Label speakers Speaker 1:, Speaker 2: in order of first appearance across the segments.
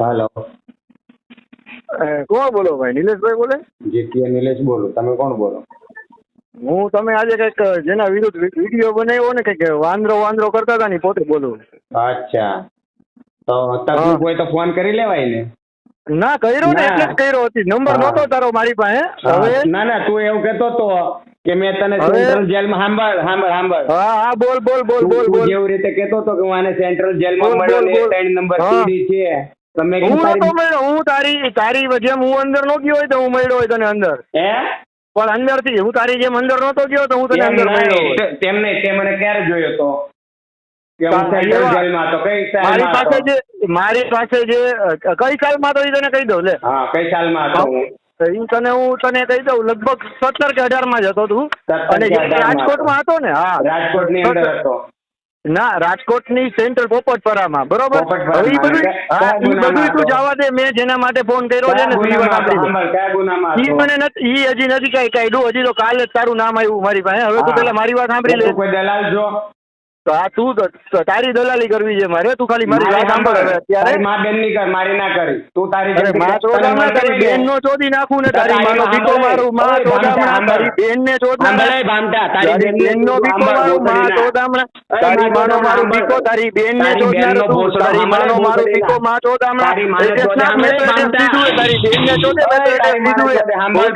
Speaker 1: હાલો.
Speaker 2: કોણ બોલો ભાઈ? નિલેશભાઈ બોલે?
Speaker 1: જીટીએ નિલેશ બોલો. તમે કોણ બોલો?
Speaker 2: હું તમે આજે કંઈક જેના વિરુદ્ધ વીડિયો બનાવ્યો ને કંઈક વાંદરો વાંદરો કરતા હતા ને પોતે બોલું.
Speaker 1: અચ્છા. તો તકલીફ હોય તો ફોન કરી લેવાય ને?
Speaker 2: ના કર્યો ને એટલે જ કર્યો હતી. નંબર
Speaker 1: નતો
Speaker 2: નહોતો તારો મારી પાસે. હવે
Speaker 1: ના ના તું એવું કહેતો તો કે મેં તને સેન્ટ્રલ જેલમાં સાંભળ સાંભળ સાંભળ
Speaker 2: હા હા બોલ બોલ બોલ બોલ બોલ.
Speaker 1: જેવી રીતે કહેતો તો કે હું આને સેન્ટ્રલ જેલમાં મળ્યો ને. ત્રણ નંબર સીડી છે. તમે
Speaker 2: હું નતો મળ્યો હું તારી તારી જેમ હું અંદર નો ગયો હોય તો હું મળ્યો હોય તને અંદર.
Speaker 1: હે?
Speaker 2: પણ અંદરથી હું તારી જેમ અંદર નતો ગયો તો હું તને અંદર મળ્યો
Speaker 1: નહીં.
Speaker 2: હોય.
Speaker 1: તેમ નહીં તે મને ક્યારે જોયો તો?
Speaker 2: મારી પાસે જે મારી પાસે જે કઈ સાલમાં તો એ તને કહી દઉં લે.
Speaker 1: હા કઈ સાલમાં હતો હું.
Speaker 2: તને હું તને કહી દઉં લગભગ સત્તર કે અઢારમાં જ હતો તું. અને
Speaker 1: કે
Speaker 2: જે
Speaker 1: 18 માં
Speaker 2: રાજકોટમાં હતો. ને હા.
Speaker 1: રાજકોટની અંદર હતો.
Speaker 2: ના રાજકોટની સેન્ટર પોપટપરામાં બરોબર? હવે બધું હા
Speaker 1: કયા
Speaker 2: બધું તું જવા દે મેં જેના માટે ફોન કર્યો છે ને
Speaker 1: એ?
Speaker 2: મને નથી ઈ હજી નથી કઈ કાઢ્યું હજી તો કાલે જ તારું નામ આવ્યું મારી પાસે. હવે તું પેલા મારી વાત સાંભળી લે.
Speaker 1: દલાલ છો?
Speaker 2: તો આ તું તારી દલાલી કરવી છે મારે? તું ખાલી મારી વાત સાંભળ હવે અત્યારે.
Speaker 1: માં બેનની કર મારી ના કરી. તું તારી
Speaker 2: અરે માં ચોદામણા તારી બેન નો ચોદી નાખું ને તારી માનો બીકો મારું માં ચોદામણા તારી બેન ને
Speaker 1: સાંભળ, એ ભામટા, તારી બેન
Speaker 2: નો બીકો મારું માં ચોદામણા તારી માનો મારું બીકો તારી બેન ને ચોદનાર તું તારી માનો મારું. બીકો માં ચોદામણા
Speaker 1: તારી માને
Speaker 2: એટલે
Speaker 1: ચોદે
Speaker 2: સ્નાપ મેં તો
Speaker 1: સાંભળ,
Speaker 2: એટલે દીધું હોય. તારી બેન ને ચોદે મેં તો હોય.
Speaker 1: સાંભળ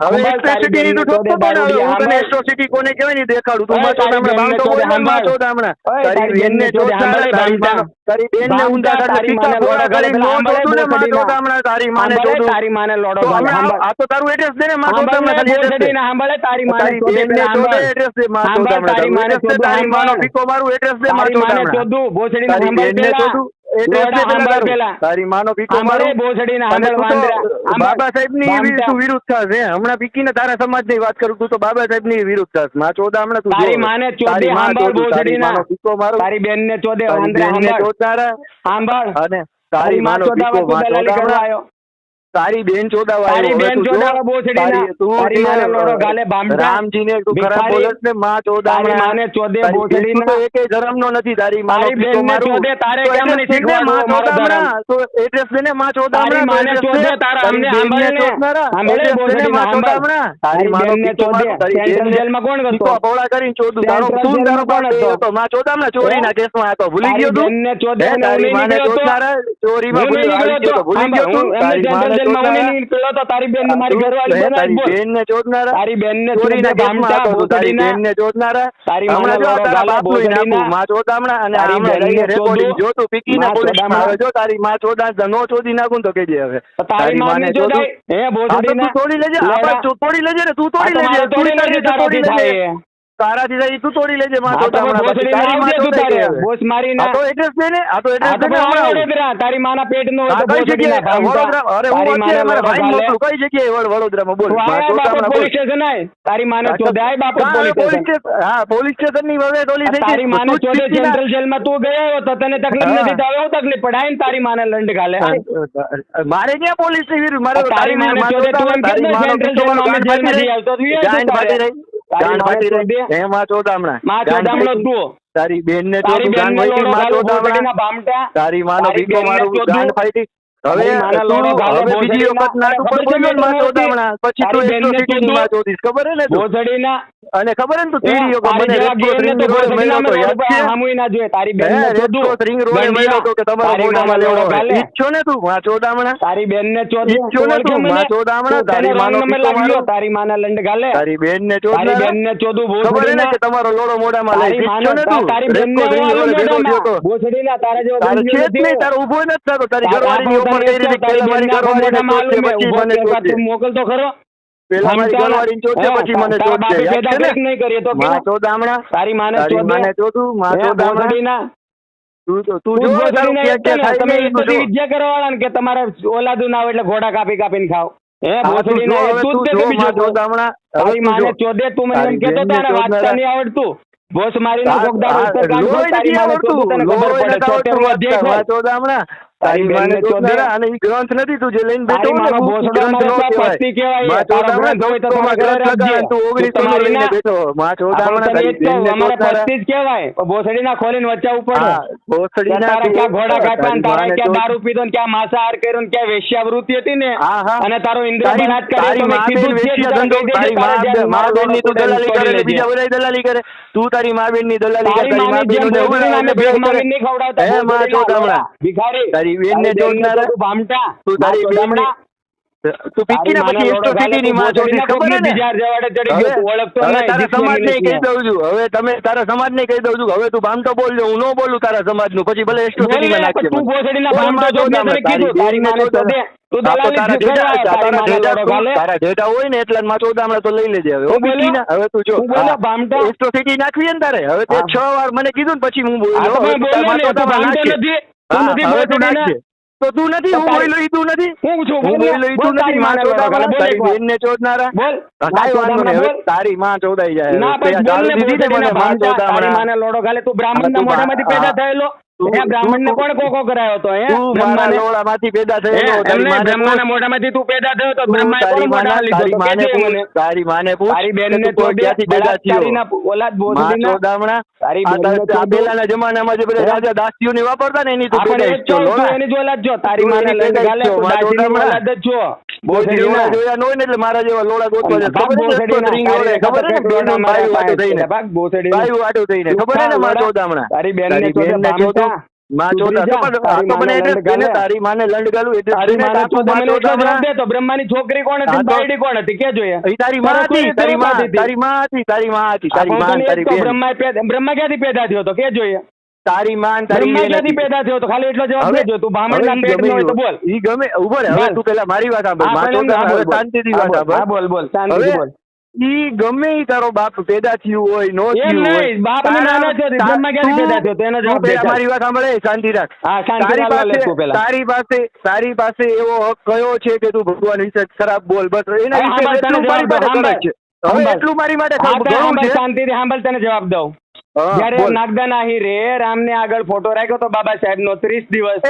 Speaker 2: હવે તું હું તને. કોને કહેવાય દેખાડું તું
Speaker 1: ઓય,
Speaker 2: માં
Speaker 1: તારી
Speaker 2: ચોદામણા
Speaker 1: બેનને
Speaker 2: બામ તો બોલ તારી
Speaker 1: બેનને.
Speaker 2: માનો ઊંધા કાઢે
Speaker 1: તારી માને લોડો ગાળે
Speaker 2: ને. તારી માને
Speaker 1: તારી માને
Speaker 2: હમણાં. આ તો તારું એડ્રેસ દે ને માં
Speaker 1: સાંભળ,
Speaker 2: ખાલી address દે.
Speaker 1: સાંભળે, તારી માને
Speaker 2: બેનને
Speaker 1: પેલા
Speaker 2: ચોદે દે માં
Speaker 1: તારી માને
Speaker 2: તારી માનો પીકો મારું address દે માં
Speaker 1: તારી માને
Speaker 2: ચોદામણા.
Speaker 1: ચોદું,
Speaker 2: તારી. ચોદું માનો પીકો મારું. બાબા સાહેબની
Speaker 1: વાંદરા.
Speaker 2: તું વિરુદ્ધ થશે હમણાં પીકીને તારા સમાજની વાત કરું તું તો બાબા સાહેબની વિરુદ્ધ થશે માં ચોદા તું
Speaker 1: તારી. માને ચોદે
Speaker 2: ચોદું, તારી
Speaker 1: ભોસડીના.
Speaker 2: માનો પીકો મારું.
Speaker 1: તારી ચોદે વાંદરા
Speaker 2: બેનને
Speaker 1: સાંભળ.
Speaker 2: ચોદનારા
Speaker 1: સાંભળ
Speaker 2: અને તારી માનો પીકો માં ચોદા.
Speaker 1: આવ્યો.
Speaker 2: તારી બેન ચોદાવા
Speaker 1: તારી બેન. ચોદાવા બોસડીના.
Speaker 2: તું
Speaker 1: તારી માને લોડો ગાલે બામટા.
Speaker 2: રામજીને તું ખરાબ. બોલસ ને માં
Speaker 1: તારી માને ચોદે
Speaker 2: બેન
Speaker 1: બોસડીના.
Speaker 2: તો એકેય ધર્મનો નથી તારી માનો પીકો
Speaker 1: બેનને ચોદે તારે કેમ નહીં
Speaker 2: દે માં ચોદાવા તો એડ્રેસ દે ને માં ચોદાવા
Speaker 1: તારી માને ચોદે તારા અમને આંબળે
Speaker 2: ને આંબળે ને માં
Speaker 1: સાંભળ. તારી
Speaker 2: માનો ને
Speaker 1: ચોદે. સેન્ટ્રલ જેલમાં કોણ કરતો?
Speaker 2: પહોળા કરીને ચોદું. તારો તું તારો
Speaker 1: કોણ હતો?
Speaker 2: તો માં ના ચોરીના કેસમાં હતો. ભૂલી ગયો તું? તારી માને? ચોદનારા ચોરીમાં
Speaker 1: હું
Speaker 2: ભૂલી ગયો તો. ભૂલી ગયો તું? તારી માને
Speaker 1: નહીં તો તારી બેન મારી ઘરવાળી બનાવી
Speaker 2: તારી
Speaker 1: બોલ. તારી
Speaker 2: તારી
Speaker 1: તારી માને ગાલે.
Speaker 2: નાખું. માં અને
Speaker 1: તારી
Speaker 2: જો તું પીકીને
Speaker 1: માં
Speaker 2: પોલીસમાં આવે જો તારી માં ચોદા નો ચોદી નાખું તો કેજે હવે
Speaker 1: તારી. હે,
Speaker 2: હા, તો તોડી લેજે આપણે તોડી લેજે ને તું તોડી લેજે
Speaker 1: તોડી લેજે, થાય.
Speaker 2: તારાથી તું તોડી લેજે માં તારી માં.
Speaker 1: બોસ
Speaker 2: તો એડ્રેસ દે ને આ તો એડ્રેસ દે ને.
Speaker 1: વડોદરા. માના
Speaker 2: અરે હું અત્યારે મારા ભાઈ મોકલું કઈ જગ્યાએ વડ-
Speaker 1: તું
Speaker 2: માં
Speaker 1: આયા બાપત
Speaker 2: ચોદામણા બોલ.
Speaker 1: પોલીસ સ્ટેશન આય. તારી માને ચોદે આય પોલીસ
Speaker 2: પોલીસ
Speaker 1: સ્ટેશન.
Speaker 2: સ્ટેશન હા પોલીસ સ્ટેશનની હવે ટોલી થઈ
Speaker 1: તારી માને ચોદે
Speaker 2: પીકીના-
Speaker 1: સેન્ટ્રલ જેલમાં તું ગયો હોય તો તને તકલીફ નથી તો હું તકલીફ પડાય ને તારી માને લંડ ગાલે
Speaker 2: મારે ક્યાં પોલીસની વિરુદ્ધ મારે
Speaker 1: તારી માને
Speaker 2: વિરુદ્ધ
Speaker 1: ચોદે તું એમ કે
Speaker 2: તારી
Speaker 1: ને
Speaker 2: માનો
Speaker 1: સેન્ટ્રલ
Speaker 2: પીછો
Speaker 1: જેલમાં અમે આવતો
Speaker 2: માં.
Speaker 1: માં. તું.
Speaker 2: તારી.
Speaker 1: ભોસડીના ભામટા.
Speaker 2: તારી માનો પીકો મારું. ગાંઠ ફાટી હવે હવે બીજી વખત ને પછી તું. માં. ખબર હે ને તું? અને ખબર ને તું તીડીઓ
Speaker 1: તારી
Speaker 2: મને રેડ મળ્યો તો યાદ છે?
Speaker 1: ના જોઈએ. તારી બેન
Speaker 2: ને
Speaker 1: ચોદું.
Speaker 2: ring રોડે. મળ્યો તો કે તમારો મોઢામાં લેવો. ઈચ્છો ને તું માં ચોદામણા
Speaker 1: તારી બેન ને ચોદ
Speaker 2: ઈચ્છો ને તું, માં ચોદામણા, તારી માનો મે
Speaker 1: લાગ્યો તારી માના લંડ ગાલે
Speaker 2: તારી બેન ને
Speaker 1: તારી બેન ને ચોદું
Speaker 2: ખબર ને કે તમારો લોડો મોઢામાં લઈ ઈચ્છો ને તું
Speaker 1: તારી બેન
Speaker 2: ને થયો તો.
Speaker 1: તારા જેવો
Speaker 2: તારે છે જ નહીં તારો ઊભો નથી થતો તારી
Speaker 1: ઘરવાળી
Speaker 2: ની
Speaker 1: ઉપર
Speaker 2: કઈ રીતે
Speaker 1: તારી બેન
Speaker 2: ને
Speaker 1: મોઢામાં આલું મેં.
Speaker 2: ચોટશે.
Speaker 1: તું મોકલ તો ખરો
Speaker 2: પેલા મારી
Speaker 1: ધમકાના.
Speaker 2: ઘરવાળીને પછી મને
Speaker 1: તારા
Speaker 2: યાદ છે
Speaker 1: નહીં કરી તો
Speaker 2: માં
Speaker 1: કેવું?
Speaker 2: ચોદામણા
Speaker 1: તારી માને
Speaker 2: તારી માને ચોદું માં
Speaker 1: હે,
Speaker 2: ચોદામણા તું તો તું
Speaker 1: તું
Speaker 2: જો તારું
Speaker 1: એક
Speaker 2: ક્યાં
Speaker 1: છે ને,
Speaker 2: ક્યાં થાય
Speaker 1: તમે
Speaker 2: ને
Speaker 1: એ
Speaker 2: ઈ તું
Speaker 1: બધી વિદ્યા કરવાવાળા કે તમારે ઓલાદું ના હોય એટલે ઘોડા કાપી કાપીને ખાવ
Speaker 2: જો
Speaker 1: એક
Speaker 2: હવે
Speaker 1: તું
Speaker 2: તે
Speaker 1: બીજો
Speaker 2: માં
Speaker 1: કોઈ? તારી માને ચોદે તું મને એમ
Speaker 2: કેતો
Speaker 1: તારે વાંચતા નહીં આવડતું. બોસ મારીને
Speaker 2: હા,
Speaker 1: કોક દાડો
Speaker 2: હા,
Speaker 1: ઉપર તારી માને. તને ખબર પડે
Speaker 2: તારી માને
Speaker 1: બેનને
Speaker 2: અને ઈ ગ્રંથ નથી તું જે લઈને બેઠો ને,
Speaker 1: માનો
Speaker 2: ઈ
Speaker 1: ભોસડો
Speaker 2: ગ્રંથ
Speaker 1: મારે
Speaker 2: નો
Speaker 1: તો
Speaker 2: કહેવાય.
Speaker 1: પત્ની કહેવાય. તારો ગ્રંથ હોય તો તમારા
Speaker 2: ગ્રંથ લગાવે, તું
Speaker 1: તું
Speaker 2: ઓગણીસો લઈને
Speaker 1: ના-
Speaker 2: બેઠો. માં
Speaker 1: આપણે
Speaker 2: ચોદામણા
Speaker 1: તને
Speaker 2: તારી
Speaker 1: એ જ કહું,
Speaker 2: બેનને
Speaker 1: અમારા પત્ની જ કહેવાય. ભોસડીના ખોલીને વચ્ચે ઉપર.
Speaker 2: હા, ભોસડીના
Speaker 1: ક્યાં ઘોડા કાપ્યા ને તારા ક્યાં દારૂ પીધો ને ક્યાં માંસાહાર કર્યો ને ક્યાં વેશ્યાવૃત્તિ હતી ને. અને તારો ઇન્દ્ર
Speaker 2: તારી-
Speaker 1: બળાત્કાર
Speaker 2: તારી
Speaker 1: તો મેં કીધું છે,
Speaker 2: ધંધો, તારી મા બેન- તું દલાલી કરે ને. બીજા બધા દલાલી કરે. તું તારી મા બેનની દલાલી કરે
Speaker 1: તારી
Speaker 2: મા
Speaker 1: બેન નહીં ખવડાવતા,
Speaker 2: હે, માં
Speaker 1: ભોસડીના ભિખારી
Speaker 2: તારી
Speaker 1: બેન
Speaker 2: ને
Speaker 1: તું ભામટા.
Speaker 2: તું તારી
Speaker 1: માં
Speaker 2: તું પીકીના પછી એસ્ટ્રોસિટી
Speaker 1: તું
Speaker 2: માં ચોદી ખબર ને?
Speaker 1: બીજા જવાડે ચડી ગયો, ઓળખતો નહીં,
Speaker 2: તારા
Speaker 1: સમાજ
Speaker 2: ને કહી દઉં છું. હવે તમે તારા સમાજને કહી દઉં છું હવે તું ભામટો બોલજો હું નો બોલું તારા સમાજનું. પછી ભલે એસ્ટ્રોસિટી
Speaker 1: માં ને,
Speaker 2: નાખજે
Speaker 1: તું
Speaker 2: મને.
Speaker 1: ભોસડીના ભામટો જો, મેં કીધું, તારી માને. તું માના
Speaker 2: તું- તારા ડેટા હોય ને એટલા માં ચોદામણા તો લઈ લેજે હવે. હવે તું જો? એસ્ટ્રોસિટી નાખવી ને તારે? હવે તે છ વાર મને કીધું ને પછી હું બોલ્યો
Speaker 1: તો
Speaker 2: તું
Speaker 1: નથી,
Speaker 2: હા, તું. તો નથી બોલ્યો ઈ તું નથી
Speaker 1: હું છું,
Speaker 2: હું બોલ્યો ઈ તું નથી માં
Speaker 1: માના લોડો ગાલે,
Speaker 2: ચોદામણા
Speaker 1: બોલ
Speaker 2: તારી ચોદનારા
Speaker 1: બોલ
Speaker 2: વાંધો નહીં. હવે. તારી માં ચોદાઈ જાય
Speaker 1: ના બોલ
Speaker 2: દીધી મને માં.
Speaker 1: લોડો ગાલે તું બ્રાહ્મણ
Speaker 2: ના
Speaker 1: મોઢામાંથી પેદા થયેલો
Speaker 2: તું-
Speaker 1: ને કોકો કરાયો
Speaker 2: પેદા
Speaker 1: બ્રહ્માના મોઢામાંથી તું પેદા થયો તો બ્રહ્માએ કોણ મોઢા લીધો
Speaker 2: માને તારી માને પૂછ
Speaker 1: તારી
Speaker 2: તું ક્યાંથી પેદા થયો?
Speaker 1: ઓલાદ તારી.
Speaker 2: પેલાના જમાનામાં જે બધા વાપરતા ને એની તું પેદા
Speaker 1: જ ઓલાદ તારી માને ગાલે દાસીની ઓલાદ જ
Speaker 2: જોયા ને એટલે મારા જેવા લોડા ગોતવા ખબર છે ખબર છે ને? વાટું
Speaker 1: પાસે
Speaker 2: થઈને. ખબર છે ને. ચોદામણા
Speaker 1: તારી
Speaker 2: ને,
Speaker 1: તો બ્રહ્માની છોકરી કોણ હતી?
Speaker 2: હા
Speaker 1: ને
Speaker 2: તો-
Speaker 1: બાયડી કોણ હતી? કે જોઈએ?
Speaker 2: તારી માં હતી તારી માં
Speaker 1: હતી.
Speaker 2: તારી માં હતી તારી માં હતી તારી માં
Speaker 1: તને એ જ
Speaker 2: તારી
Speaker 1: બ્રહ્મા પેદા- બ્રહ્મા ક્યાંથી પેદા થયો તો? કે જોઈએ?
Speaker 2: તારી માન તારી
Speaker 1: ક્યાંથી પેદા થયો તો? ખાલી એટલો જવાબ દેજો તું
Speaker 2: હવે
Speaker 1: પેટનો હોય તો બોલ.
Speaker 2: ઈ ગમે ઊભો રહે હવે તું પેલા મારી વાત સાંભળ. શાંતિથી વાત સાંભળ.
Speaker 1: બોલ બોલ. શાંતિથી બોલ.
Speaker 2: ઈ ગમે ઈ તારો બાપ પેદા થયું હોય નો થયું હોય બાપ
Speaker 1: નાના થયો તા- બ્રહ્મા પેદા થયો? તો એનો જવાબ દે
Speaker 2: પેલા મારી વાત સાંભળે શાંતિ રાખ.
Speaker 1: હા, શાંતિ
Speaker 2: તારી પાસે
Speaker 1: પેલા.
Speaker 2: તારી પાસે તારી પાસે એવો હક કયો છે કે તું ભગવાન વિશે ખરાબ બોલ? બસ એના વિશે એટલું મારી
Speaker 1: જવાબ
Speaker 2: માટે છે. હવે. એટલું મારી માટે ઘણું છે.
Speaker 1: શાંતિથી સાંભળ તને જવાબ દઉં. જયારે. નાગદાન આહિરે રામને આગળ ફોટો રાખ્યો તો બાબા સાહેબ નો ત્રીસ દિવસ.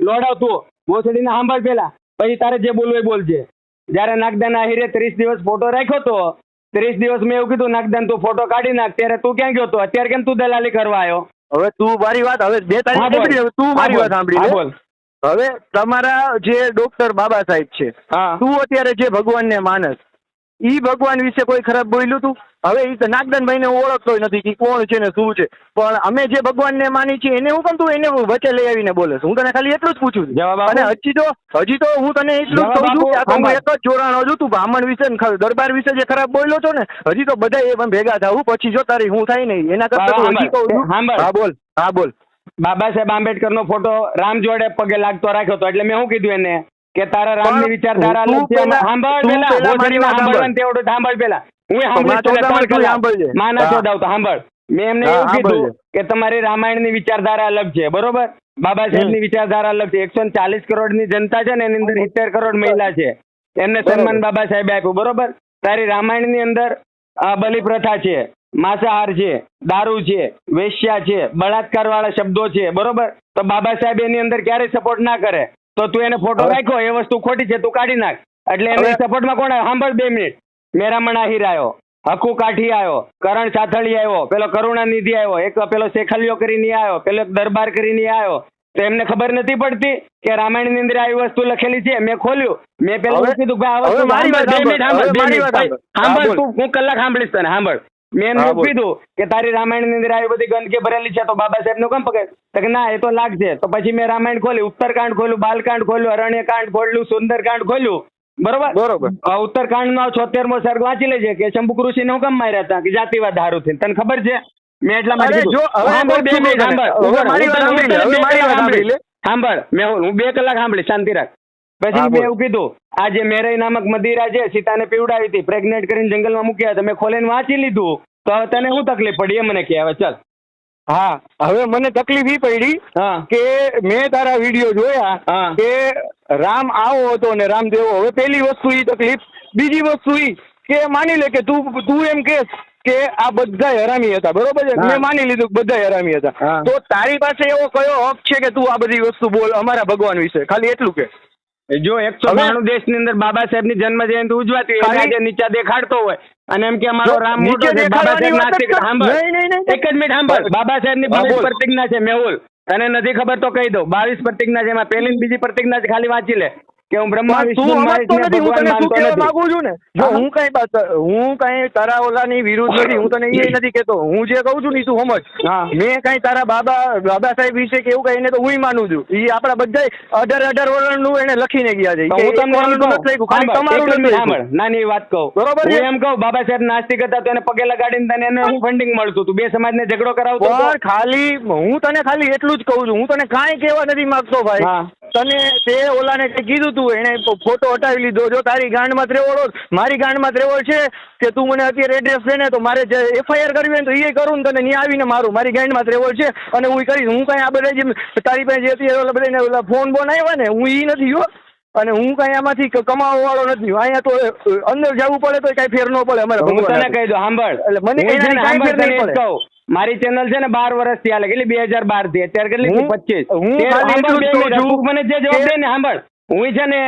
Speaker 1: લોડાવ
Speaker 2: તું છું
Speaker 1: ને, સાંભળ પેલા. પછી તારે જે બોલવું એ બોલજે. જયારે નાગદાન આહિરે ત્રીસ દિવસ ફોટો રાખ્યો તો ત્રીસ દિવસ મેં એવું કીધું નાગદાન તું ફોટો કાઢી નાખ. ત્યારે તું ક્યાં ગયો તો? અત્યારે કેમ તું દલાલી કરવા આવ્યો?
Speaker 2: હવે તું મારી વાત હવે બે તારીખ નીકળી, હવે તું મારી વાત સાંભળી
Speaker 1: બોલ.
Speaker 2: હવે તમારા જે ડોક્ટર બાબા સાહેબ છે
Speaker 1: હા.
Speaker 2: તું અત્યારે જે ભગવાનને માનસ ઈ ભગવાન વિશે કોઈ ખરાબ બોલ્યું તું? હવે ઈ તો નાગદાનભાઈને હું ઓળખતો નથી કે કોણ છે ને શું છે. પણ અમે જે ભગવાનને માની છીએ એને હું કેમ તું એને વચ્ચે લઈ આવીને બોલે હું તને ખાલી એટલું જ પૂછું છું. અને હજી તો હજી તો હું તને એટલું જ કહું છું કે આ. એક જ જોડાણ હજુ તું બ્રાહ્મણ વિશે ને દરબાર વિશે જે ખરાબ બોલ્યો છો ને હજી તો બધા એ પણ ભેગા થાવું. પછી જો તારી હું થાય નહીં એના કરતા તો હજી કહું છું. હા બોલ. હા બોલ.
Speaker 1: બાબા સાહેબ આંબેડકર નો ફોટો રામ જોડે પગે લાગતો રાખ્યો હતો એટલે મેં શું કીધું એને? કે તારા રામની વિચારધારા અલગ છે સાંભળ પેલા
Speaker 2: વાત
Speaker 1: સાંભળવાનું તેવડું સાંભળ પેલા. હું સાંભળીશ. માના ચોદાવ સાંભળ. મેં એમને એવું કીધું કે તમારી રામાયણની વિચારધારા અલગ છે બરોબર? બાબા સાહેબની વિચારધારા અલગ છે. એકસો ચાલીસ કરોડની જનતા છે ને એની અંદર સિત્તેર કરોડ મહિલા છે. એમને સન્માન બાબા સાહેબે આપ્યું બરોબર? તારી રામાયણની અંદર આ બલિ પ્રથા છે માંસાહાર છે દારૂ છે વેશ્યા છે બળાત્કાર વાળા શબ્દો છે બરોબર? તો બાબા સાહેબ એની અંદર ક્યારેય સપોર્ટ ના કરે. તો તું એને ફોટો રાખ્યો એ વસ્તુ ખોટી છે તું કાઢી નાખ. એટલે એને સપોર્ટમાં કોણ? સાંભળ બે મિનિટ. મેરામણ આહિર આવ્યો હકુ કાઠી આવ્યો કરણ સાથળી આવ્યો પેલો કરુણાનિધિ આવ્યો એક પેલો શેખલિયો કરીને આવ્યો પેલો દરબાર કરીને આવ્યો. તો એમને ખબર નથી પડતી કે રામાયણની અંદર આવી વસ્તુ લખેલી છે મેં ખોલ્યું. મેં પેલા કીધું કે આ વસ્તુ સાંભળ. તું હું કલાક સાંભળીશ તને સાંભળ. મેં
Speaker 2: એમ
Speaker 1: કીધું કે તારી રામાયણની અંદર આવી બધી ગંદકી ભરેલી છે તો બાબા સાહેબનું કેમ પકડ? કે ના એ તો લાગશે. તો પછી મેં રામાયણ ખોલી ઉત્તરકાંડ ખોલ્યું બાલકાંડ ખોલ્યું અરણ્યકાંડ ખોલ્યું સુંદરકાંડ ખોલ્યું. બરોબર?
Speaker 2: બરોબર.
Speaker 1: ઉત્તરકાંડ નો છોતેરમો સર્ગ વાંચી લેજે કે શંભુ કૃષિ હું કેમ માર્યા હતા? કે જાતિવાદ હારું થઈને. તને ખબર છે? મેં એટલા માટે સાંભળ, મેં હું બે કલાક સાંભળી શાંતિ રાખ. પછી મેં એવું કીધું આ જે મેરઈ નામક મદિરા છે સીતાને પીવડાવી હતી પ્રેગ્નેટ કરીને જંગલમાં મૂક્યા તમે ખોલીને વાંચી લીધું. તો હવે તને શું તકલીફ પડી? એ મને કહે હવે ચાલ.
Speaker 2: હા હવે મને તકલીફ એ પડી કે મેં તારા વીડિયો જોયા કે રામ આવો હતો ને રામ દેવો હવે પેલી વસ્તુ એ તકલીફ બીજી વસ્તુ ઈ કે માની લે કે તું તું એમ કે કે આ બધા હરામી હતા બરોબર છે? મેં માની લીધું કે બધા હરામી હતા. તો તારી પાસે એવો કયો હક છે કે તું આ બધી વસ્તુ બોલ અમારા ભગવાન વિશે? ખાલી એટલું કે.
Speaker 1: જો એકસો બાણું દેશ દેશની અંદર બાબા સાહેબની જન્મ જયંતિ ઉજવાતી હોય આજે નીચા દેખાડતો હોય. અને એમ કે અમારો રામ મોટો છે બાબા સાહેબ નાસ્તિક સાંભળ. એક જ મિનિટ સાંભળ. બાબા
Speaker 2: સાહેબની
Speaker 1: બાવીસ પ્રતિજ્ઞા છે મેહુલ. તને નથી ખબર તો કહી દઉં. બાવીસ પ્રતિજ્ઞા છે એમાં પહેલી ને બીજી પ્રતિજ્ઞા છે ખાલી વાંચી લે. કે હું બ્રહ્મા વિષ્ણુ ભગવાન
Speaker 2: તને શું
Speaker 1: માનતો
Speaker 2: કહેવા
Speaker 1: નથી.
Speaker 2: માંગુ છું ને? જો
Speaker 1: હું
Speaker 2: કઈ હું કઈ તારા ઓલાની વિરુદ્ધ નથી હું તને એ નથી કેતો હું જે કહું છું ને તું સમજ. મેં કઈ તારા બાબા બાબા સાહેબ વિશે કે એવું કઈ એને તો હું માનું છું. એ આપડા બધા અઢાર અઢાર વર્ષનું એને લખીને ગયા છે.
Speaker 1: હું તમને
Speaker 2: તમારું.
Speaker 1: નાની વાત કહું.
Speaker 2: બરોબર
Speaker 1: હું એમ કહું બાબા સાહેબ નાસ્તિક હતા તો એને પગે લગાડીને તને એને હું ફંડિંગ મળતું તું બે સમાજને ઝઘડો કરાવતો
Speaker 2: ખાલી હું તને ખાલી એટલું જ કહું છું. હું તને કાંઈ કહેવા નથી માંગતો ભાઈ. તને તે ઓલાને કઈ કીધું તું એને ફોટો હટાવી લીધો. જો તારી ગાંડમાં ત્રેવડ મારી ગાંડમાં ત્રેવડ છે કે તું મને અત્યારે એડ્રેસ દે ને તો મારે જે એફઆઈઆર કરવી હોય તો એ કરું ને તને ત્યાં આવીને મારું. મારી ગાંડમાં ત્રેવડ છે અને હું કરીશ. હું કાંઈ આ બધા જે તારી પાસે જે અત્યારે ઓલા બધાને ઓલા ફોન બોન આવ્યા ને હું ઈ નથી હો. અને હું કઈ આમાંથી કમાવા વાળો નથી. અહીંયા તો અંદર જવું પડે તો કઈ ફેર ન પડે અમારે
Speaker 1: હું
Speaker 2: ભગવાન
Speaker 1: તને કહી દઉં સાંભળ.
Speaker 2: એટલે મને કાંઈ ફેર નહીં પડે.
Speaker 1: મારી ચેનલ છે ને બાર વર્ષથી હાલે કેટલી બે હજાર બારથી. અત્યારે કેટલી પચીસ. મને જે જવાબ દે ને સાંભળ. હું છે ને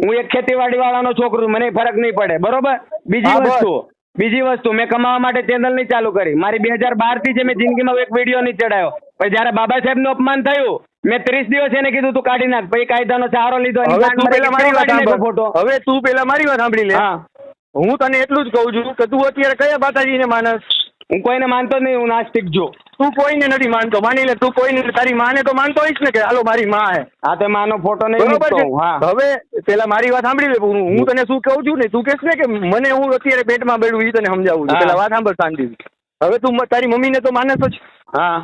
Speaker 1: હું એક ખેતીવાડી વાળાનો છોકરો છું. મને ફરક નહીં પડે બરોબર? બીજી વસ્તુ બીજી વસ્તુ મેં કમાવા માટે ચેનલ નહીં ચાલુ કરી. મારી બે હજાર બારથી જે મેં જિંદગીમાં એક વીડિયો નહીં ચડાયો. પછી જયારે બાબા સાહેબનું અપમાન થયું મેં ત્રીસ દિવસ એને કીધું તું કાઢી નાખ. પછી કાયદાનો સહારો લીધો
Speaker 2: હવે તું પેલા મારી વાત
Speaker 1: ફોટો
Speaker 2: હવે તું પેલા મારી વાત સાંભળી લે.
Speaker 1: હા.
Speaker 2: હું તને એટલું જ કહું છું કે તું અત્યારે કયા માતાજીને માનસ?
Speaker 1: હું કોઈને માનતો નહીં હું નાસ્તિક છું.
Speaker 2: તું કોઈને નથી માનતો. માની લે તું કોઈને તારી માને તો માનતો હોઈશ ને કે હાલો મારી માં હે.
Speaker 1: હા તો માનો ફોટો નહીં
Speaker 2: બરોબર
Speaker 1: હા
Speaker 2: હવે પેલા મારી વાત સાંભળી લે હું તને શું કહું છું ને તું કહેશ ને કે મને હું અત્યારે પેટમાં બેડું એ તને સમજાવું છું. પેલા વાત સાંભળ શાંતિ હવે તું તારી મમ્મીને તો માનસ જ.
Speaker 1: હા.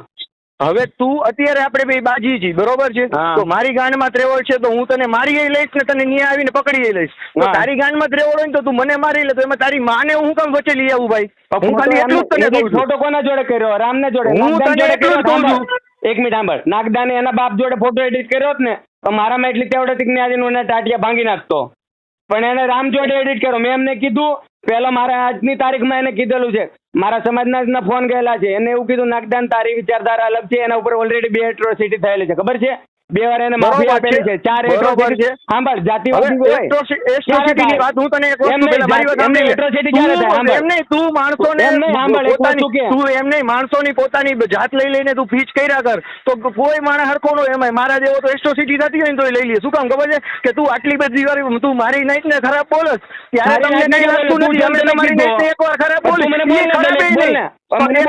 Speaker 2: હવે તું અત્યારે આપણે બે બાજી છીએ બરોબર છે? તો મારી ગાંડમાં ત્રેવળ છે તો હું તને મારી લઈશ ને તને ન્યા આવીને પકડી લઈશ. તો
Speaker 1: હા.
Speaker 2: તારી ગાંડમાં ત્રેવળ હોય ને તો તું મને મારી લે તો એમાં તારી માને હું કામ વચ્ચે લઈ આવું ભાઈ? હું ખાલી એટલું જ તને કહું
Speaker 1: ફોટો કોના જોડે કર્યો? રામને જોડે.
Speaker 2: હું તને એટલું જ કહું છું.
Speaker 1: એક મિનિટ સાંભળ. નાગદાને એના બાપ જોડે ફોટો એડિટ કર્યો ને તો મારામાં એટલી તેવડે મેં આજે એના ટાટિયા ભાંગી નાખતો. પણ એને રામ જોડે એડિટ કર્યો. મેં એમને કીધું પહેલા મારા આજની તારીખમાં એને કીધેલું છે. મારા સમાજના જ ફોન ગયેલા છે. એને એવું કીધું, નાગદાન તારી વિચારધારા અલગ છે, એના ઉપર ઓલરેડી બે એટ્રોસિટી થયેલી છે. ખબર છે? બે વાર એને માફી આપેલી
Speaker 2: છે.
Speaker 1: ચાર
Speaker 2: એટ્રોસિટી
Speaker 1: સાંભળ જાતિવાદી હોય.
Speaker 2: atroci- ની વાત હું તને એક વસ્તુ પહેલા મારી વાત સાંભળી લે.
Speaker 1: ક્યારે થાય? સાંભળ.
Speaker 2: એમને તું
Speaker 1: માણસો ને સાંભળ, એક વસ્તુ કે.
Speaker 2: તું એમને માણસો ની પોતાની જાત લઈ લઈને તું ફીચ કર્યા કર. તો કોઈ માણસ હરખો નો એમાં મારા જેવો તો એટ્રોસિટી થતી હોય ને તો લઈ લઈએ શું કામ ખબર છે? કે તું આટલી બધી વાર તું મારી નાઈટ ને ખરાબ બોલસ. ત્યારે તમને કઈ લાગતું નથી. અમે તમારી નાઈટ ને એકવાર ખરાબ
Speaker 1: તું
Speaker 2: બોલી
Speaker 1: મને બોલ ને,
Speaker 2: ખરાબ
Speaker 1: બોલ. મને
Speaker 2: એક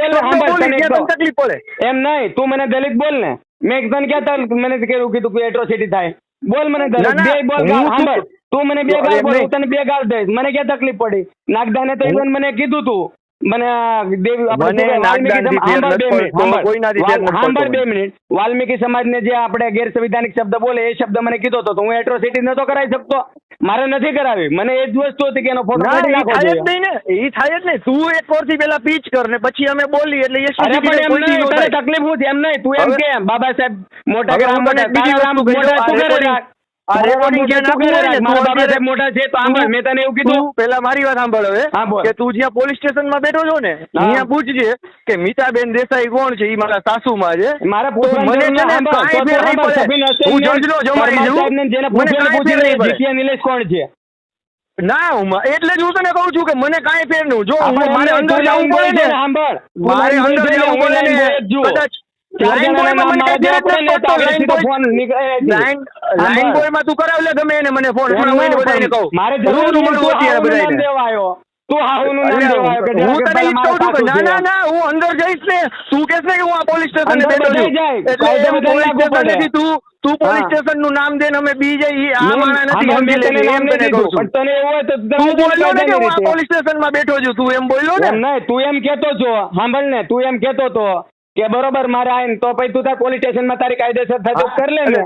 Speaker 1: બોલ ને,
Speaker 2: તકલીફ પડે.
Speaker 1: એમ નહીં તું મને દલિત બોલ ને. મેં તને કહેતા મને કેવું કીધું કે એટ્રોસિટી થાય. બોલ મને બે બોલ સાંભળ તું મને બે ગાળ બોલ તને બે ગાળ દઈશ. મને ક્યાં તકલીફ પડી? નાગદાને તો મને કીધું તું. મને દેવ સમાજ- સાંભળ બે મિનિટ, વાલ્મીકી સમાજને જે આપણે ગેરસંવિધાનિક શબ્દ બોલે એ શબ્દ મને કીધો હતો તો હું એટ્રોસિટી નતો કરાવી શકતો. મારે નથી કરાવી. મને એ જ વસ્તુ હતી કે એનો ફોટો કાઢી
Speaker 2: થાય જ નહીં ને. એ થાય જ નહીં. તું એક કોરથી પેલા પીચ કર ને પછી અમે બોલી એટલે એ
Speaker 1: અરે પણ એમ નહીં.
Speaker 2: થાય.
Speaker 1: તકલીફ શું એમ નહીં. તું એમ કે બાબા સાહેબ મોટા
Speaker 2: હું
Speaker 1: મોટા. તું કરે
Speaker 2: હોય ને,
Speaker 1: મોટા છે તો મેં તને એવું કીધું.
Speaker 2: પેલા મારી વાત સાંભળ હવે કે તું જ્યાં પોલીસ સ્ટેશનમાં બેઠો છો ને અહીંયા પૂછજે કે મિતાબેન દેસાઈ કોણ છે? એ મારા સાસુમાં છે.
Speaker 1: મારે
Speaker 2: મને
Speaker 1: જરૂર
Speaker 2: છે ને
Speaker 1: નથી.
Speaker 2: કાંઈ
Speaker 1: તો
Speaker 2: ફેર
Speaker 1: તું
Speaker 2: નહીં
Speaker 1: સાંભળ,
Speaker 2: પડે.
Speaker 1: સબીન હસેન
Speaker 2: હું
Speaker 1: ને નિલેશ કોણ છે?
Speaker 2: ના એટલે જ હું તને કહું છું કે મને કાંઈ ફેર નહીં. જો મારે અંદર જવું પડે ને.
Speaker 1: સાંભળ.
Speaker 2: મારે અંદર જવું પડે ને. કદાચ લાઈન.
Speaker 1: ને તો
Speaker 2: બોય- ગમે એને મને ફોન બધાને કહું.
Speaker 1: મારે જરૂર નામ દેવાયો. તું હાહુનું નામ
Speaker 2: અરે,
Speaker 1: દેવાયો કે
Speaker 2: હું તને ઈ કહું છું ના ના ના હું અંદર જઈશ ને. તું કહેશ ને કે હું આ પોલીસ સ્ટેશન
Speaker 1: અંદર
Speaker 2: બેઠો છું. એટલે
Speaker 1: કાયદો
Speaker 2: એમ
Speaker 1: બધાને
Speaker 2: પોલીસ
Speaker 1: લાગુ
Speaker 2: તું. તું પોલીસ
Speaker 1: હા.
Speaker 2: સ્ટેશનનું નામ દે અમે બી જઈએ. ઈ આ માણા નથી સમજી
Speaker 1: તને નામ
Speaker 2: એમ તને કહું છું.
Speaker 1: તને એવું હોય તો
Speaker 2: તું બોલ્યો ને કે હું આ
Speaker 1: રીતે.
Speaker 2: પોલીસ સ્ટેશનમાં બેઠો છું તું એમ બોલ્યો ને?
Speaker 1: નહીં તું એમ કેતો છો સાંભળ ને તું એમ કેતો તો. કે બરોબર મારે આઈને તો પછી તું તાર પોલીસ સ્ટેશનમાં તારી કાયદેસર થતું કર લે ને.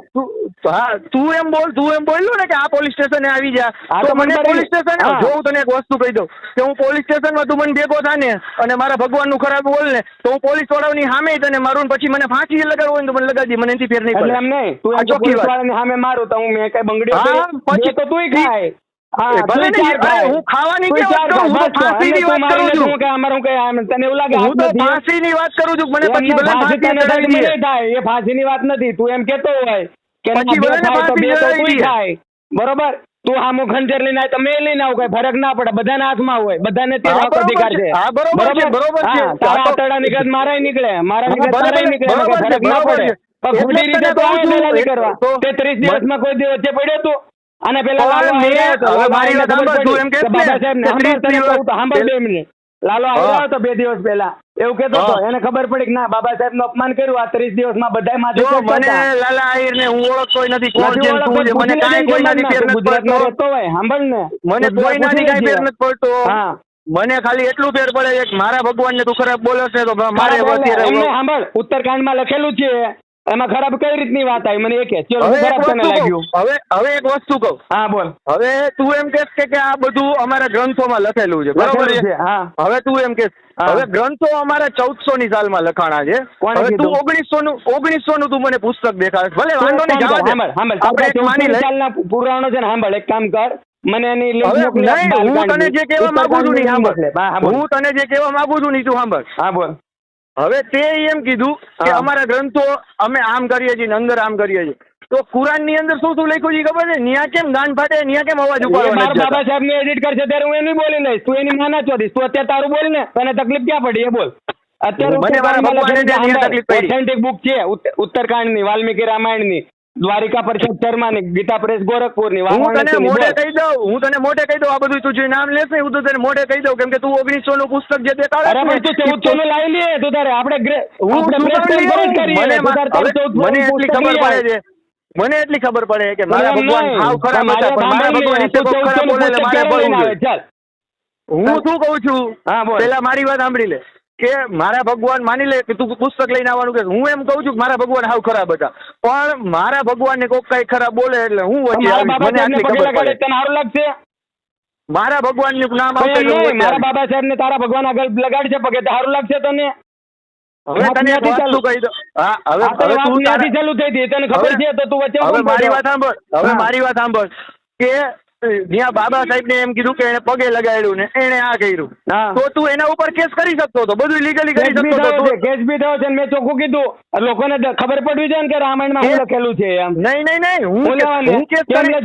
Speaker 2: હા તું એમ બોલ તું એમ બોલ્યો ને કે આ પોલીસ સ્ટેશને આવી જા. તો
Speaker 1: તો
Speaker 2: મને પોલીસ સ્ટેશન. જો હું તને એક વસ્તુ કહી દઉં કે હું પોલીસ સ્ટેશનમાં તું મને ભેગો થા ને અને મારા ભગવાનનું ખરાબ બોલ ને તો હું પોલીસ વાળાની સામે તને મારું ને પછી મને ફાંસી લગાડવું હોય ને તો મને લગાડી મને એનાથી ફેર નહીં પડે.
Speaker 1: એમ નહીં તું
Speaker 2: ચોખ્ખી
Speaker 1: વાળાની સામે મારું તો હું મેં કઈ બંગડી
Speaker 2: પછી-
Speaker 1: તો તુંય ખાય.
Speaker 2: ભલે
Speaker 1: તું
Speaker 2: ને,
Speaker 1: ચાર
Speaker 2: હું ખાવાની
Speaker 1: તું
Speaker 2: વાત કરું? હું તો
Speaker 1: ખાય. બસ
Speaker 2: ફાંસીની વાત કરું છું.
Speaker 1: કે આમાં હું તને એવું લાગે
Speaker 2: હું તો ફાંસીની વાત કરું છું મને પછી ભલે
Speaker 1: ફાંસી
Speaker 2: ફાંસી
Speaker 1: થાય
Speaker 2: ચડાવી
Speaker 1: મને
Speaker 2: દઈએ.
Speaker 1: થાય એ ફાંસીની વાત નથી તું એમ કેતો હોય કે
Speaker 2: પછી ભલે ફાંસી.
Speaker 1: થાય બરોબર તું આમ ખંજર લઈને આવે તો મેં લઈને આવું કઈ ફરક ના પડે બધાના હાથમાં હોય બધાને તે હક અધિકાર
Speaker 2: છે. બરોબર છે, બરોબર છે.
Speaker 1: તારા નીકળે મારાય નીકળે મારા નીકળે તારાય ફરક ના પડે પણ
Speaker 2: એટલે
Speaker 1: રીતે તો આવે કરવા ત્રીસ દિવસમાં કોઈ દિવસ પડ્યો તું અને પેલા લાલો
Speaker 2: મેં-
Speaker 1: આવ્યો.
Speaker 2: હવે
Speaker 1: લાલો
Speaker 2: મારી વાત સાંભળ, એમ
Speaker 1: કે બાબા સાહેબ ને
Speaker 2: ને
Speaker 1: સાંભળ તને
Speaker 2: ત્રીસ
Speaker 1: કહું તો બે મિનિટ લાલો આવ્યો
Speaker 2: હા.
Speaker 1: હતો બે દિવસ પહેલા. એવું કેતો હતો. એને ખબર પડી કે ના બાબા સાહેબનું અપમાન કર્યું આ ત્રીસ દિવસમાં
Speaker 2: બધા
Speaker 1: માં
Speaker 2: મને લાલા આહિર ને હું ઓળખતો નથી કોણ
Speaker 1: નથી
Speaker 2: છે ને શું છે મને કાંઈ
Speaker 1: લેજે
Speaker 2: કોઈનાથી ફેર નથી પડતો.
Speaker 1: રહેતો હોય સાંભળ ને.
Speaker 2: મને કોઈ
Speaker 1: નથી
Speaker 2: કાંઈ ફેર નથી પડતો.
Speaker 1: હા.
Speaker 2: મને ખાલી એટલું ફેર પડે છે મારા ભગવાનને તું ખરાબ બોલે છે તો મારે
Speaker 1: સાંભળ સાંભળ ઉત્તરકાંડમાં લખેલું છે એમાં ખરાબ કઈ રીતની વાત આવી? મને એ કે ચલો ખરાબ તને લાગ્યું.
Speaker 2: હવે હવે એક વસ્તુ કહું.
Speaker 1: હા બોલ.
Speaker 2: હવે તું એમ કહેશ કે આ બધું અમારા ગ્રંથોમાં લખેલું છે. બરોબર છે? હવે તું એમ કે
Speaker 1: હા.
Speaker 2: હવે ગ્રંથો અમારા ચૌદસો ની સાલમાં લખાણા છે. હવે તું ઓગણીસો નું ઓગણીસો નું તું મને પુસ્તક દેખાડ. ભલે વાંધો નહીં
Speaker 1: સાંભળ, સાંભળ.
Speaker 2: આપણે એક
Speaker 1: તારા
Speaker 2: માની
Speaker 1: 14
Speaker 2: લઈ.
Speaker 1: સાલના પુરાણો છે ને સાંભળ એક કામ કર. મને એની
Speaker 2: હું તને જે કહેવા માંગુ છું નહીં સાંભળ. હું તને જે કહેવા માંગુ છું નહીં તું સાંભળ
Speaker 1: હા બોલ.
Speaker 2: હવે તે એમ કીધું કે અમારા ગ્રંથો અમે આમ કરીએ છીએ અંદર આમ કરીએ છીએ. તો કુરાનની અંદર શું શું લખ્યું છે ખબર છે? ન્યા કેમ ગાન ફાટે ન્યા કેમ અવાજ ઉપાડે
Speaker 1: મારા બાબા સાહેબ ને એડિટ કરશે ત્યારે હું એની બોલી લઈશ. તું એની માના ચોરીશ તું અત્યારે તારું બોલ ને તને તકલીફ ક્યાં પડી? એ બોલ. અત્યારે. ઓથેન્ટિક બુક છે ઉત્તરકાંડની વાલ્મીકી રામાયણની. દ્વારિકા પરિષદ શર્માની ગીતા પ્રેસ ગોરખપુરની
Speaker 2: હું તને મોઢે કહી દઉં હું તને મોઢે કહી દઉં આ બધું તું જે નામ લેશે હું તો તને મોઢે કહી દઉં કેમ કે તું ઓગણીસો નું પુસ્તક જે દેખાડે
Speaker 1: અરે પણ તું ચૌદસો નું લાવી લે તો તારે આપણે
Speaker 2: હું
Speaker 1: આપણે conference
Speaker 2: લઈ
Speaker 1: કરીએ.
Speaker 2: મને
Speaker 1: તું તારે તારું
Speaker 2: હવે
Speaker 1: 1400 નું
Speaker 2: મને એટલી ખબર પડે છે. મને એટલી ખબર પડે કે મારા ભગવાન. હાવ
Speaker 1: તમારે
Speaker 2: હતા પણ મારા ભગવાન ઈસે
Speaker 1: 1400
Speaker 2: ખરાબ બોલે એટલે મારે બોલવું હું શું કહું છું?
Speaker 1: હા, બોલ.
Speaker 2: પેલા મારી વાત સાંભળી લે. કે મારા ભગવાન માની લે કે તું પુસ્તક લઈને આવવાનું કે હું એમ કહું છું કે મારા ભગવાન હાવ ખરાબ હતા. પણ મારા ભગવાનને કોક કઈ ખરાબ બોલે એટલે હું
Speaker 1: મારા
Speaker 2: મારા ભગવાનનું નામ
Speaker 1: મારા બાબા સાહેબ ને તારા ભગવાન આગળ લગાડશે પગે સારું લાગશે તને?
Speaker 2: હવે તને વસ્તુ કહી દો હા હવે હવે તું
Speaker 1: ચાલુ થઈ હતી તને ખબર છે તો તું વચ્ચે
Speaker 2: હવે મારી વાત સાંભળ હવે મારી વાત સાંભળ કે જ્યાં બાબા સાહેબ ને એમ કીધું કે એને પગે લગાડ્યું ને એને આ કર્યું. તો તું એના ઉપર કેસ કરી શકતો હતો બધું લીગલી કરી શકતો હતો.
Speaker 1: કેસ બી થયો છે મેં ચોખ્ખું કીધું. લોકોને ખબર પડવી જોઈએ કે રામાયણમાં શું લખેલું છે એમ.
Speaker 2: નહીં નહીં નહીં હું કેસ કરી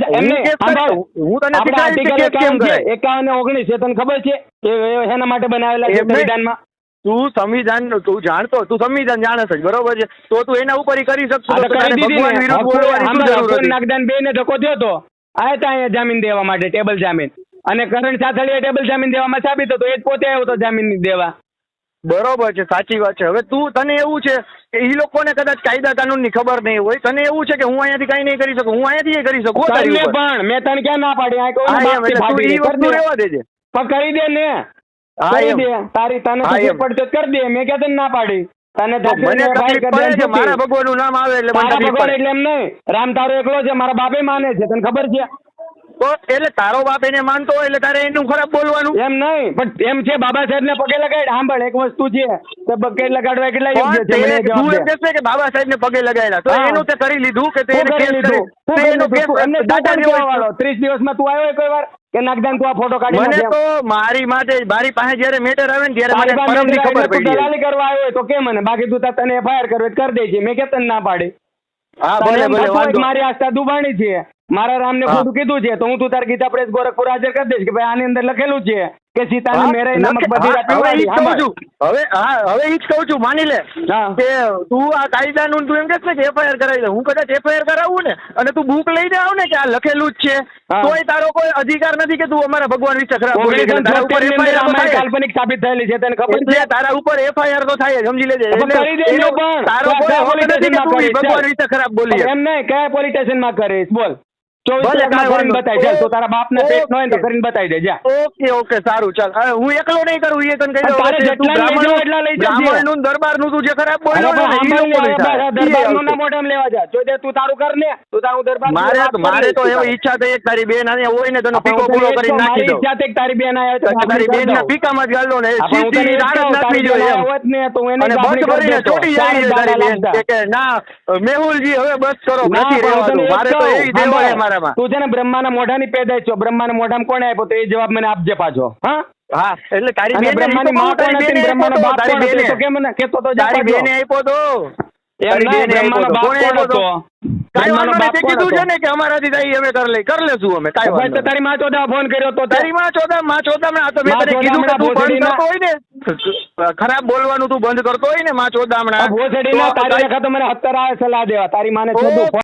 Speaker 2: હું તને કેસ કેમ
Speaker 1: એકાવન એકાવન ને ઓગણીસ એ તને ખબર છે? એ એ માટે બનાવેલા છે સંવિધાનમાં.
Speaker 2: તું સંવિધાન તું જાણતો તું સંવિધાન જાણે છે બરોબર છે? તો તું એના ઉપર કરી શકતો હતો
Speaker 1: દીધી
Speaker 2: ભગવાન વિરુદ્ધ બોલવાની શું જરૂર હતી?
Speaker 1: નાગદાન બે ને ધક્કો થયો તો? આયા હતા અહીંયા જામીન દેવા માટે ટેબલ જામીન. અને કરણ સાથળીએ ટેબલ જામીન દેવામાં સાબિત હતો એ જ પોતે આવ્યો હતો જામીન દેવા.
Speaker 2: બરોબર છે સાચી વાત છે. હવે તું તને એવું છે કે ઈ લોકોને કદાચ કાયદા કાનૂનની ખબર નહીં હોય તને એવું છે કે હું અહીંયાથી કઈ નહીં કરી શકું? હું અહીંયાથી એ કરી શકું? ઉપર.
Speaker 1: પણ મેં તને ક્યાં ના પાડી?
Speaker 2: તું. રહેવા દેજે
Speaker 1: પણ કરી દે. ને. કરી દે. તારી તને પડશે કરી દે. મેં ક્યાં તને ના પાડી? તને
Speaker 2: મને
Speaker 1: ને
Speaker 2: તકલીફ પડે છે
Speaker 1: છૂટી.
Speaker 2: મારા ભગવાનનું નામ આવે એટલે મને
Speaker 1: ભગવાન એટલે એમ નહીં. રામ તારો એકલો છે મારા બાપે માને છે. તને ખબર છે?
Speaker 2: તો એટલે તારો બાપ એને માનતો હોય એટલે તારે એનું ખરાબ બોલવાનું.
Speaker 1: એમ નહીં પણ એમ છે બાબા સાહેબ ને પગે લગાડ. સાંભળ એક વસ્તુ છે તો પગે લગાડવા કેટલા યોગ્ય છે મને
Speaker 2: તે
Speaker 1: દે.
Speaker 2: એમ કહેશે કે બાબા સાહેબ ને પગે લગાડ્યા. તો એનું તે કરી લીધું કે તે એને
Speaker 1: કરી
Speaker 2: કેસ એનો કેસ
Speaker 1: એમને
Speaker 2: દાદા
Speaker 1: દાદા વાળો ત્રીસ દિવસમાં તું આવ્યો કોઈ વાર? કે નાગદાન તું આ ફોટો કાઢી
Speaker 2: મને તો મારી માટે મારી પાસે જ્યારે મેટર આવે ને ત્યારે મને
Speaker 1: પાસે
Speaker 2: ખબર પડી
Speaker 1: દલાલી કરવા આવ્યો હોય તો કેમ મને? બાકી તું તને એફઆઈઆર કરવી કર દેજે મેં કે તને ના પાડી?
Speaker 2: હા ભલે ભલે
Speaker 1: મારી આસ્થા દુબાણી છે. મારા રામને. ખોટું કીધું છે તો હું તું તાર ગીતા પ્રેસ ગોરખપુર હાજર કરી દઈશ કે ભાઈ આની અંદર લખેલું છે કે સીતાની મેરાઈ નામક બધી
Speaker 2: રાતે હવે હા હવે ઈ જ કહું છું માની લે કે તું આ કાયદાનું તું એમ કે છે કે એફઆઈઆર કરાવી દે. હું કદાચ એફઆઈઆર કરાવું ને અને તું બુક લઈને આવ ને કે આ લખેલું જ છે તોય તારો કોઈ અધિકાર નથી કે તું અમારા ભગવાન વિશે ખરાબ બોલી તારા ઉપર.
Speaker 1: કાલ્પનિક સાબિત થયેલી છે તને ખબર છે?
Speaker 2: તારા ઉપર એફઆઈઆર તો થાય સમજી લેજે. તારો કોઈ નથી કે તું ભગવાન વિશે ખરાબ બોલી
Speaker 1: એમ નહીં કયા પોલીસ સ્ટેશનમાં કરીશ? બોલ. નો તો જા. અને
Speaker 2: જે ખરાબ
Speaker 1: જા. જો
Speaker 2: મારે તો એવી ઈચ્છા થઈ એક તારી બેન અહીંયા હોય ને તને પીકો પૂરો કરી નાખી દો
Speaker 1: ઈચ્છા થઈ તારી બેન
Speaker 2: તારી બેન ના પીકામાં જ ગાલો ને સીધી
Speaker 1: એ જ
Speaker 2: રાડ નાખવી જોઈએ
Speaker 1: બેન ને તો હું એની
Speaker 2: અને
Speaker 1: બાપની
Speaker 2: બસ
Speaker 1: કરી
Speaker 2: કરીને
Speaker 1: દેતો.
Speaker 2: ચોટી જાય તારી બેન. કે ના મેહુલજી હવે બસ કરો નથી રહેવાનું મારે તો એવી. મારા તમારામાં?
Speaker 1: તું છે ને બ્રહ્માના મોઢાની પેદાશ છો. બ્રહ્માના મોઢામાં કોને આપ્યો? તો એ જવાબ મને આપજે પાછો. હા?
Speaker 2: હા એટલે તારી
Speaker 1: અને બ્રહ્માની માં કોણ હતી? બ્રહ્માનો બાપ કોણ હતો? તો કેમ ને કેતો તો
Speaker 2: તારી બેને આપ્યો તો. તારી બેને
Speaker 1: માં ચોદા ફોન કર્યો તો
Speaker 2: તારી માં ચોદા માં ચોદા હોય ને ખરાબ બોલવાનું તું બંધ કરતો હોય ને માં
Speaker 1: ચોદા
Speaker 2: હમણાં.
Speaker 1: તારી મને અત્તર આવે સલાહ દેવા. તારી માને